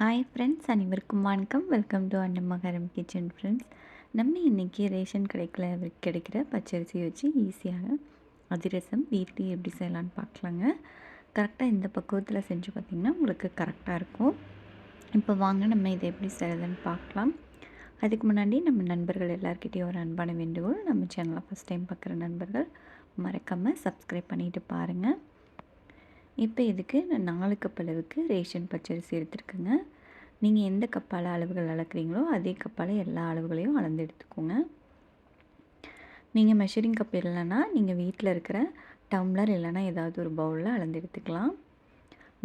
Hi friends அனைவருக்கும் வணக்கம். Welcome to Annamakaram kitchen friends நம்ம இன்றைக்கி ரேஷன் கடைக்கில் கிடைக்கிற பச்சரிசி வச்சு ஈஸியாக அதிரசம் வீட்டில் எப்படி செய்யலான்னு பார்க்கலாங்க. கரெக்டாக இந்த பக்குவத்தில் செஞ்சு பார்த்திங்கன்னா உங்களுக்கு கரெக்டாக இருக்கும். இப்போ வாங்க நம்ம இதை எப்படி செய்கிறதுன்னு பார்க்கலாம். அதுக்கு முன்னாடி நம்ம நண்பர்கள் எல்லாருக்கிட்டேயும் ஒரு அன்பான வேண்டுகோள். நம்ம சேனலை ஃபஸ்ட் டைம் பார்க்குற நண்பர்கள் மறக்காமல் சப்ஸ்கிரைப் பண்ணிவிட்டு பாருங்கள் இப்போ இதுக்கு நான் நாலு கப் அளவுக்கு ரேஷன் பச்சரிசி எடுத்துருக்கேங்க. நீங்கள் எந்த கப்பால் அளவுகள் அளக்குறீங்களோ அதே கப்பால் எல்லா அளவுகளையும் அளந்து எடுத்துக்கோங்க. நீங்கள் மெஷரிங் கப் இல்லைன்னா நீங்கள் வீட்டில் இருக்கிற டம்ளர் இல்லைன்னா ஏதாவது ஒரு பவுலில் அளந்து எடுத்துக்கலாம்.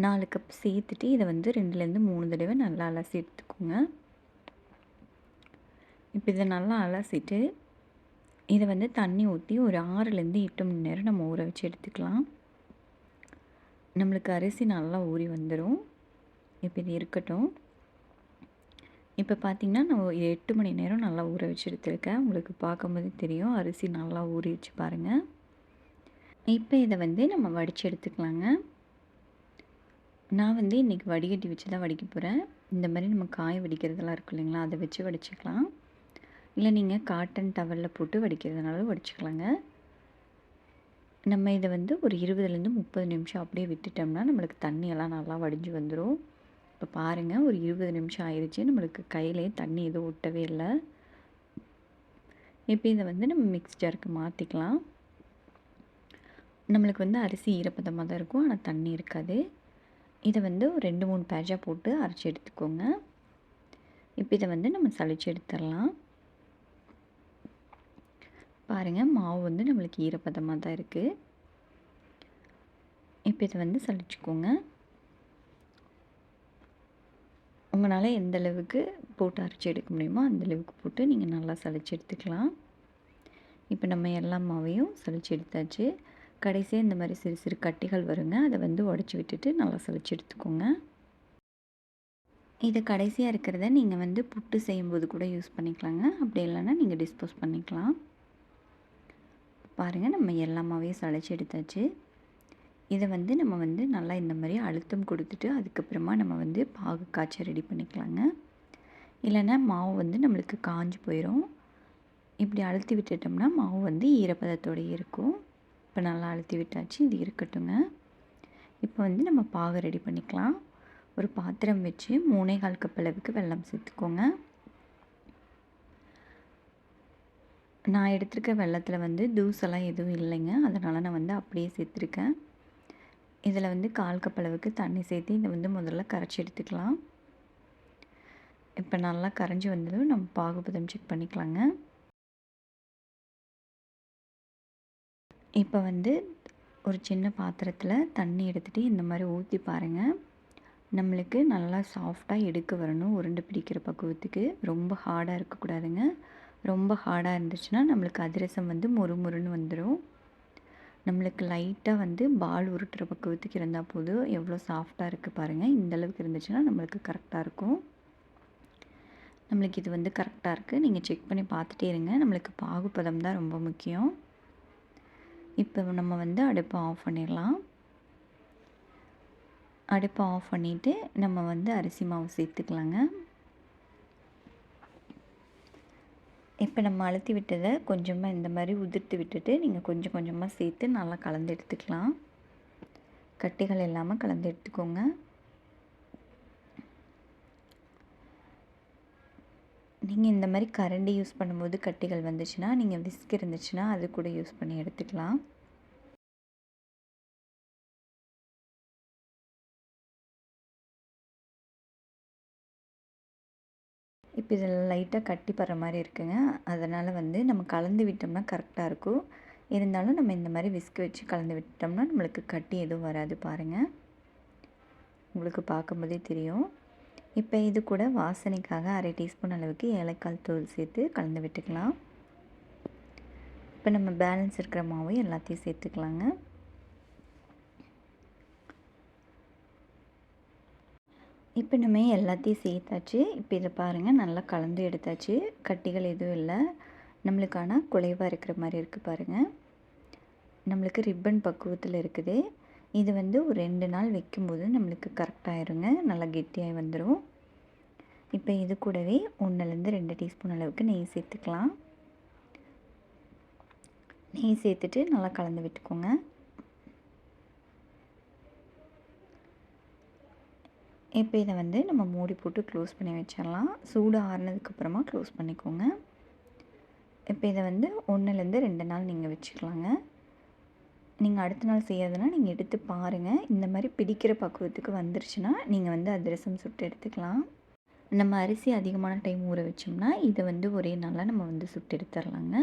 நாலு கப் சேர்த்துட்டு இதை வந்து ரெண்டுலேருந்து மூணு தடவை நல்லா அலசி எடுத்துக்கோங்க. இப்போ இதை நல்லா அலசிட்டு இதை வந்து தண்ணி ஊற்றி ஒரு ஆறுலேருந்து எட்டு மணி நேரம் நம்ம ஊற வச்சு எடுத்துக்கலாம். நம்மளுக்கு அரிசி நல்லா ஊறி வந்துடும் இப்போ இது இருக்கட்டும். இப்போ பார்த்திங்கன்னா நான் எட்டு மணி நேரம் நல்லா ஊற வச்சு எடுத்துருக்கேன் உங்களுக்கு பார்க்கும்போது தெரியும். அரிசி நல்லா ஊறி வச்சு பாருங்கள் இப்போ இதை வந்து நம்ம வடித்து எடுத்துக்கலாங்க. நான் வந்து இன்றைக்கி வடிகட்டி வச்சு தான் வடிக்க போகிறேன் இந்த மாதிரி நம்ம காய வடிக்கிறதெல்லாம் இருக்கும் இல்லைங்களா? அதை வச்சு வடிச்சிக்கலாம். இல்லை நீங்கள் காட்டன் டவலில் போட்டு வடிக்கிறதுனால வடிச்சுக்கலாங்க. நம்ம இதை வந்து ஒரு இருபதுலேருந்து முப்பது நிமிஷம் அப்படியே விட்டுட்டோம்னா நம்மளுக்கு தண்ணியெல்லாம் நல்லா வடிஞ்சு வந்துடும் இப்போ பாருங்கள் ஒரு இருபது நிமிஷம் ஆயிடுச்சு நம்மளுக்கு கையிலே தண்ணி எதுவும் ஒட்டவே இல்லை. இப்போ இதை வந்து நம்ம மிக்ஸ் ஜாருக்கு மாற்றிக்கலாம் நம்மளுக்கு வந்து அரிசி ஈரப்பதமாக தான் இருக்கும் ஆனால் தண்ணி இருக்காது. இதை வந்து ஒரு ரெண்டு மூணு பேஜாக போட்டு அரைச்சி எடுத்துக்கோங்க. இப்போ இதை வந்து நம்ம சளிச்சு எடுத்துடலாம். பாருங்கள் மாவு வந்து நம்மளுக்கு ஈரப்பதமாக தான் இருக்குது இப்போ இதை வந்து சளிச்சுக்கோங்க உங்களால் எந்த அளவுக்கு போட்டு அரைச்சி எடுக்க முடியுமோ அந்த அளவுக்கு போட்டு நீங்கள் நல்லா சளிச்சு எடுத்துக்கலாம். இப்போ நம்ம எல்லா மாவையும் சளிச்சு எடுத்தாச்சு. கடைசியாக இந்த மாதிரி சிறு சிறு கட்டிகள் வருங்க. அதை வந்து உடச்சி விட்டுட்டு நல்லா சளிச்சு எடுத்துக்கோங்க. இது கடைசியாக இருக்கிறத நீங்கள் வந்து புட்டு செய்யும்போது கூட யூஸ் பண்ணிக்கலாங்க. அப்படி இல்லைன்னா நீங்கள் டிஸ்போஸ் பண்ணிக்கலாம். பாருங்கள் நம்ம எல்லாமாவே சளைச்சி எடுத்தாச்சு. இதை வந்து நம்ம வந்து நல்லா இந்த மாதிரி அழுத்தம் கொடுத்துட்டு அதுக்கப்புறமா நம்ம வந்து பாகு காய்ச்ச ரெடி பண்ணிக்கலாங்க. இல்லைன்னா மாவு வந்து நம்மளுக்கு காஞ்சி போயிடும் இப்படி அழுத்தி விட்டுட்டோம்னா மாவு வந்து ஈரப்பதத்தோடு இருக்கும். இப்போ நல்லா அழுத்தி விட்டாச்சு இது இருக்கட்டுங்க. இப்போ வந்து நம்ம பாகு ரெடி பண்ணிக்கலாம். ஒரு பாத்திரம் வச்சு மூணே கால் கப் அளவுக்கு வெல்லம் சேர்த்துக்கோங்க. நான் எடுத்திருக்க வெள்ளத்தில் வந்து தூசெல்லாம் எதுவும் இல்லைங்க. அதனால் நான் வந்து அப்படியே சேர்த்துருக்கேன். இதில் வந்து கால் கப் அளவுக்கு தண்ணி சேர்த்து இதை வந்து முதல்ல கரைச்சி எடுத்துக்கலாம். இப்போ நல்லா கரைஞ்சி வந்ததும் நம்ம பாகுபதம் செக் பண்ணிக்கலாங்க. இப்போ வந்து ஒரு சின்ன பாத்திரத்தில் தண்ணி எடுத்துகிட்டு இந்த மாதிரி ஊற்றி பாருங்கள் நம்மளுக்கு நல்லா சாஃப்டாக எடுக்க வரணும். உருண்டை பிடிக்கிற பக்குவத்துக்கு. ரொம்ப ஹார்டாக இருக்கக்கூடாதுங்க. ரொம்ப ஹார்டாக இருந்துச்சுன்னா நம்மளுக்கு அதிரசம் வந்து மொறு மொறுன்னு வந்துடும் நம்மளுக்கு லைட்டாக வந்து பால் உருட்டுற பக்குவத்துக்கு இருந்தால் போதும். எவ்வளோ சாஃப்டாக இருக்குது பாருங்கள் இந்தளவுக்கு இருந்துச்சுன்னா நம்மளுக்கு கரெக்டாக இருக்கும். நம்மளுக்கு இது வந்து கரெக்டாக இருக்குது நீங்கள் செக் பண்ணி பார்த்துட்டே இருங்க. நம்மளுக்கு பாகுபதம் தான் ரொம்ப முக்கியம். இப்போ நம்ம வந்து அடுப்பை ஆஃப் பண்ணிடலாம். அடுப்பை ஆஃப் பண்ணிவிட்டு நம்ம வந்து அரிசி மாவு சேர்த்துக்கலாங்க. இப்போ நம்ம அழுத்தி விட்டதை கொஞ்சமாக இந்த மாதிரி உதிர்த்து விட்டுட்டு நீங்கள் கொஞ்சம் கொஞ்சமாக சேர்த்து நல்லா கலந்து எடுத்துக்கலாம். கட்டிகள் இல்லாமல் கலந்து எடுத்துக்கோங்க. நீங்கள் இந்த மாதிரி கரண்டி யூஸ் பண்ணும்போது கட்டிகள் வந்துச்சுன்னா நீங்கள் விஸ்க் இருந்துச்சுன்னா அது கூட யூஸ் பண்ணி எடுத்துக்கலாம். இப்போ இதில் லைட்டாக கட்டி படுற மாதிரி இருக்குங்க. அதனால் வந்து நம்ம கலந்து விட்டோம்னா கரெக்டாக இருக்கும். இருந்தாலும் நம்ம இந்த மாதிரி விஸ்க் வச்சு கலந்து விட்டோம்னா நம்மளுக்கு கட்டி எதுவும் வராது பாருங்கள் உங்களுக்கு பார்க்கும்போதே தெரியும். இப்போ இது கூட வாசனைக்காக அரை டீஸ்பூன் அளவுக்கு ஏலக்காய் தூள் சேர்த்து கலந்து விட்டுக்கலாம். இப்போ நம்ம பேலன்ஸ் இருக்கிற மாவு எல்லாத்தையும் சேர்த்துக்கலாங்க. இப்போ நம்ம எல்லாத்தையும் சேர்த்தாச்சு. இப்போ இதை பாருங்கள் நல்லா கலந்து எடுத்தாச்சு. கட்டிகள் எதுவும் இல்லை. நம்மளுக்கான குலைவாக இருக்கிற மாதிரி இருக்குது பாருங்கள் நம்மளுக்கு ரிப்பன் பக்குவத்தில் இருக்குது. இது வந்து ஒரு ரெண்டு நாள் வைக்கும்போது நம்மளுக்கு கரெக்டாகிருங்க நல்லா கெட்டியாகி வந்துடும் இப்போ இது கூடவே ஒன்றுலேருந்து ரெண்டு டீஸ்பூன் அளவுக்கு நெய் சேர்த்துக்கலாம். நெய் சேர்த்துட்டு நல்லா கலந்து விட்டுக்கோங்க. இப்போ இதை வந்து நம்ம மூடி போட்டு க்ளோஸ் பண்ணி வச்சிடலாம். சூடு ஆறுனதுக்கப்புறமா க்ளோஸ் பண்ணிக்கோங்க. இப்போ இதை வந்து ஒன்றுலேருந்து ரெண்டு நாள் நீங்கள் வச்சுக்கலாங்க நீங்கள் அடுத்த நாள் செய்யறதுனா நீங்கள் எடுத்து பாருங்கள் இந்த மாதிரி பிடிக்கிற பக்குவத்துக்கு வந்துருச்சுன்னா நீங்கள் வந்து அதிரசம் சுட்டு எடுத்துக்கலாம். நம்ம அரிசி அதிகமான டைம் ஊற வச்சோம்னா இதை வந்து ஒரே நாளில் நம்ம வந்து சுட்டு எடுத்துடலாங்க.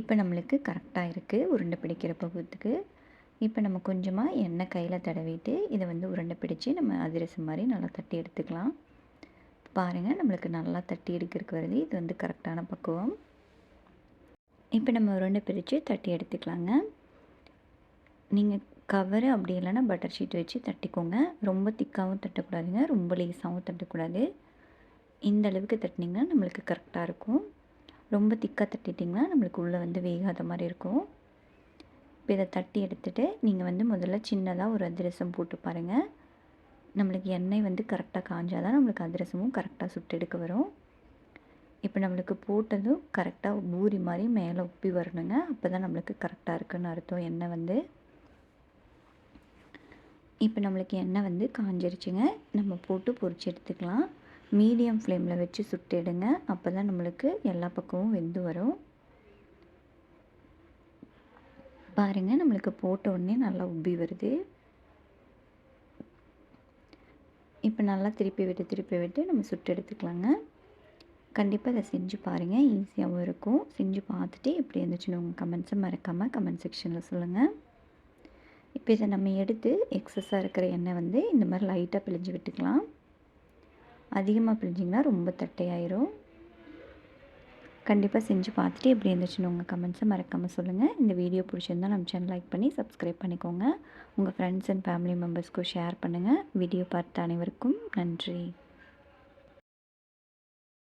இப்போ நம்மளுக்கு கரெக்டாக இருக்குது உருண்டை பிடிக்கிற பக்குவத்துக்கு. இப்போ நம்ம கொஞ்சமாக எண்ணெய் கையில் தடவிட்டு இதை வந்து உருண்டை பிடிச்சி நம்ம அதிரசம் மாதிரி நல்லா தட்டி எடுத்துக்கலாம். பாருங்கள் நம்மளுக்கு நல்லா தட்டி எடுக்கிறதுக்கு வருது. இது வந்து கரெக்டான பக்குவம். இப்போ நம்ம உருண்டை பிரித்து தட்டி எடுத்துக்கலாங்க. நீங்கள் கவரு அப்படி இல்லைன்னா பட்டர் ஷீட் வச்சு தட்டிக்கோங்க. ரொம்ப திக்காகவும் தட்டக்கூடாதுங்க. ரொம்ப லேஸாகவும் தட்டக்கூடாது. இந்த அளவுக்கு தட்டினீங்கன்னா நம்மளுக்கு கரெக்டாக இருக்கும். ரொம்ப திக்காக தட்டிட்டிங்கன்னா நம்மளுக்கு உள்ளே வந்து வேகாத மாதிரி இருக்கும். இப்போ இதை தட்டி எடுத்துகிட்டு நீங்கள் வந்து முதல்ல சின்னதாக ஒரு அதிரசம் போட்டு பாருங்கள் நம்மளுக்கு எண்ணெய் வந்து கரெக்டாக காஞ்சால் தான் நம்மளுக்கு அதிரசமும் கரெக்டாக சுட்டு எடுக்க வரும். இப்போ நம்மளுக்கு போட்டதும் கரெக்டாக பூரி மாதிரி மேலே உப்பி வரணுங்க. அப்போ தான் நம்மளுக்கு கரெக்டாக இருக்குன்னு அர்த்தம் எண்ணெய் வந்து. இப்போ நம்மளுக்கு எண்ணெய் வந்து காஞ்சிருச்சுங்க. நம்ம போட்டு பொறிச்சு எடுத்துக்கலாம். மீடியம் ஃப்ளேமில் வச்சு சுட்டு எடுங்க. அப்போ தான் நம்மளுக்கு எல்லா பக்கமும் வெந்து வரும். பாருங்கள் நம்மளுக்கு போட்ட உடனே நல்லா உப்பி வருது. இப்போ நல்லா திருப்பி விட்டு திருப்பி விட்டு நம்ம சுட்டு எடுத்துக்கலாங்க. கண்டிப்பாக இதை செஞ்சு பாருங்கள் ஈஸியாகவும் இருக்கும். செஞ்சு பார்த்துட்டு எப்படி இருந்துச்சுன்னு உங்கள் கமெண்ட்ஸை மறக்காமல் கமெண்ட் செக்ஷனில் சொல்லுங்கள் இப்போ இதை நம்ம எடுத்து எக்ஸஸாக இருக்கிற எண்ணெய் வந்து இந்த மாதிரி லைட்டாக பிழிஞ்சு விட்டுக்கலாம். அதிகமாக பிழிஞ்சிங்கன்னா ரொம்ப தட்டையாயிரும். கண்டிப்பாக செஞ்சு பார்த்துட்டு எப்படி இருந்துச்சுன்னு உங்கள் கமெண்ட்ஸை மறக்காமல் சொல்லுங்கள் இந்த வீடியோ பிடிச்சிருந்தால் நம்ம சேனல் லைக் பண்ணி சப்ஸ்கிரைப் பண்ணிக்கோங்க. உங்கள் ஃப்ரெண்ட்ஸ் அண்ட் ஃபேமிலி மெம்பர்ஸ்க்கும் ஷேர் பண்ணுங்கள் வீடியோ பார்த்த அனைவருக்கும் நன்றி.